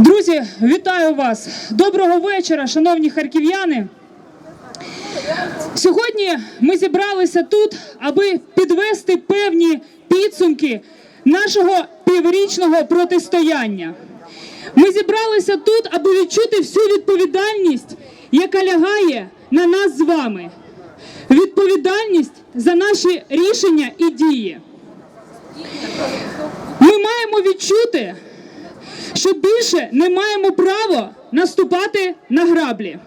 Друзі, вітаю вас! Доброго вечора, шановні харків'яни. Сьогодні ми зібралися тут, аби підвести певні підсумки нашого піврічного протистояння. Ми зібралися тут, аби відчути всю відповідальність, яка лягає на нас з вами. Відповідальність за наші рішення і дії. Ми маємо відчути, що більше не маємо права наступати на граблі.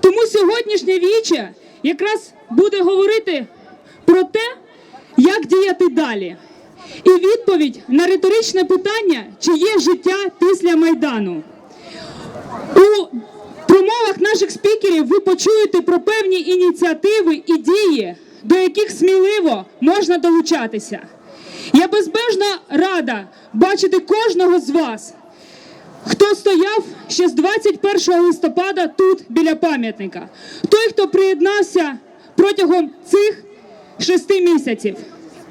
Тому сьогоднішнє віче якраз буде говорити про те, як діяти далі. І відповідь на риторичне питання, чи є життя після Майдану. У промовах наших спікерів ви почуєте про певні ініціативи і дії, до яких сміливо можна долучатися. Я безбежно рада бачити кожного з вас, хто стояв ще з 21 листопада тут біля пам'ятника. Той, хто приєднався протягом цих шести місяців.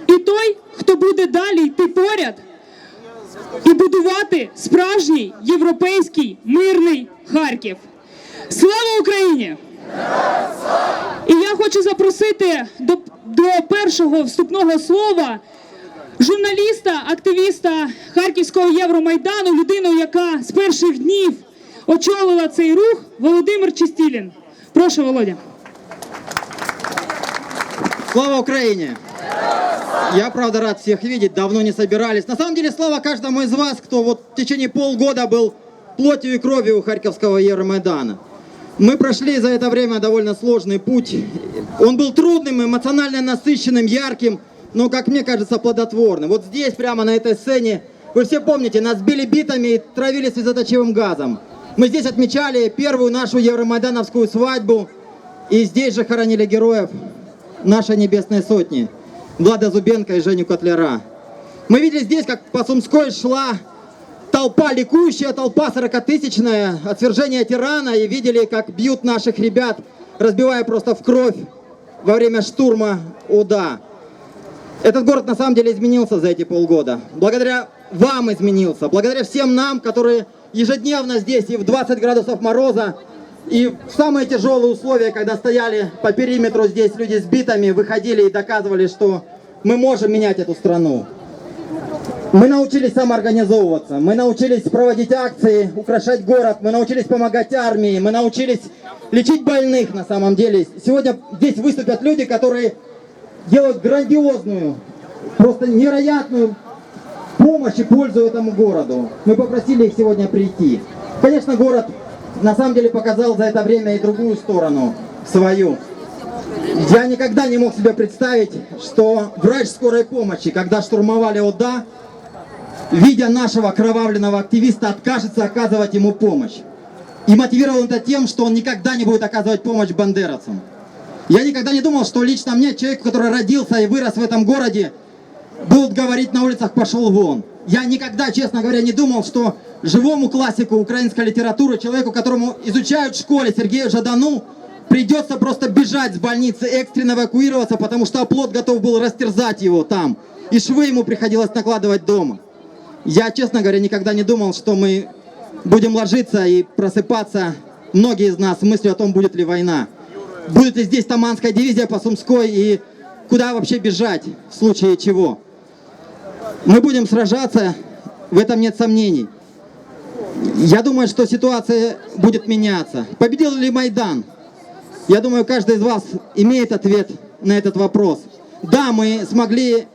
І той, хто буде далі йти поряд і будувати справжній європейський мирний Харків. Слава Україні! І я хочу запросити до, до першого вступного слова журналіста, активіста Харківського Євромайдану, людину, яка з перших днів очолила цей рух, Володимир Чистілін. Прошу, Володя. Слава Украине! Я, правда, рад всех видеть, давно не собирались. На самом деле, слава каждому из вас, кто вот в течение полгода был плотью и кровью у Харьковского Евромайдана. Мы прошли за это время довольно сложный путь. Он был трудным, эмоционально насыщенным, ярким, но, как мне кажется, плодотворным. Вот здесь, прямо на этой сцене, вы все помните, нас били битами и травили слезоточивым газом. Мы здесь отмечали первую нашу евромайдановскую свадьбу, и здесь же хоронили героев нашей Небесной Сотни, Влада Зубенко и Женю Котляра. Мы видели здесь, как по Сумской шла толпа, ликующая толпа, 40-тысячная, от свержения тирана, и видели, как бьют наших ребят, разбивая просто в кровь во время штурма УДА. Этот город на самом деле изменился за эти полгода. Благодаря вам изменился, благодаря всем нам, которые ежедневно здесь и в 20 градусов мороза, и в самые тяжелые условия, когда стояли по периметру здесь люди с битами, выходили и доказывали, что мы можем менять эту страну. Мы научились самоорганизовываться, мы научились проводить акции, украшать город, мы научились помогать армии, мы научились лечить больных на самом деле. Сегодня здесь выступят люди, которые делают грандиозную, просто невероятную помощь и пользу этому городу. Мы попросили их сегодня прийти. Конечно, город на самом деле показал за это время и другую сторону, свою. Я никогда не мог себе представить, что врач скорой помощи, когда штурмовали ОДА, видя нашего кровавленного активиста, откажется оказывать ему помощь. И мотивировал это тем, что он никогда не будет оказывать помощь бандеровцам. Я никогда не думал, что лично мне, человек, который родился и вырос в этом городе, будут говорить на улицах «пошел вон». Я никогда, честно говоря, не думал, что живому классику украинской литературы, человеку, которому изучают в школе Сергею Жадану, придется просто бежать с больницы, экстренно эвакуироваться, потому что оплот готов был растерзать его там. И швы ему приходилось накладывать дома. Я, честно говоря, никогда не думал, что мы будем ложиться и просыпаться, многие из нас, с мыслью о том, будет ли война. Будет ли здесь Таманская дивизия по Сумской и куда вообще бежать в случае чего. Мы будем сражаться, в этом нет сомнений. Я думаю, что ситуация будет меняться. Победил ли Майдан? Я думаю, каждый из вас имеет ответ на этот вопрос. Да, мы смогли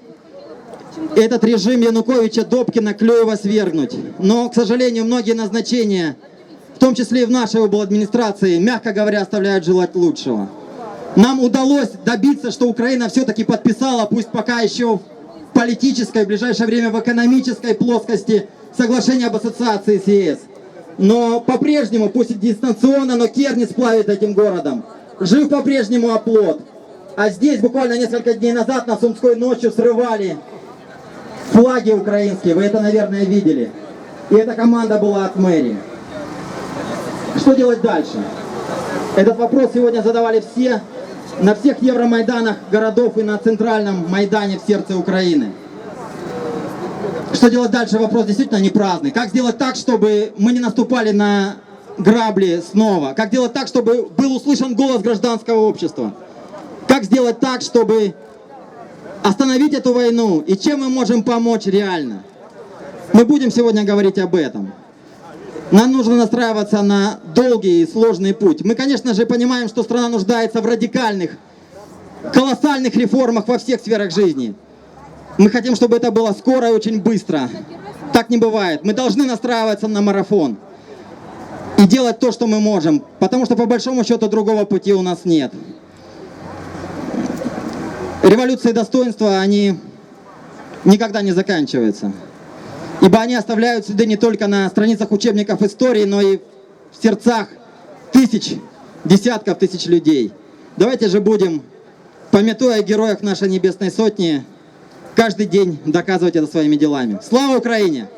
этот режим Януковича, Добкина, Клюева свергнуть. Но, к сожалению, многие назначения, в том числе и в нашей администрации, мягко говоря, оставляют желать лучшего. Нам удалось добиться, что Украина все-таки подписала, пусть пока еще в политической, в ближайшее время в экономической плоскости, соглашение об ассоциации с ЕС. Но по-прежнему, пусть и дистанционно, но Кернис плавит этим городом. Жив по-прежнему оплот. А здесь буквально несколько дней назад на Сумской ночью срывали флаги украинские. Вы это, наверное, видели. И эта команда была от мэрии. Что делать дальше? Этот вопрос сегодня задавали все на всех Евромайданах городов и на центральном Майдане в сердце Украины. Что делать дальше, вопрос действительно не праздный. Как сделать так, чтобы мы не наступали на грабли снова? Как сделать так, чтобы был услышан голос гражданского общества? Как сделать так, чтобы остановить эту войну? И чем мы можем помочь реально? Мы будем сегодня говорить об этом. Нам нужно настраиваться на долгий и сложный путь. Мы, конечно же, понимаем, что страна нуждается в радикальных, колоссальных реформах во всех сферах жизни. Мы хотим, чтобы это было скоро и очень быстро. Так не бывает. Мы должны настраиваться на марафон и делать то, что мы можем, потому что по большому счету другого пути у нас нет. Революции достоинства, они никогда не заканчиваются. Ибо они оставляют следы не только на страницах учебников истории, но и в сердцах тысяч, десятков тысяч людей. Давайте же будем, пометуя о героях нашей Небесной Сотни, каждый день доказывать это своими делами. Слава Украине!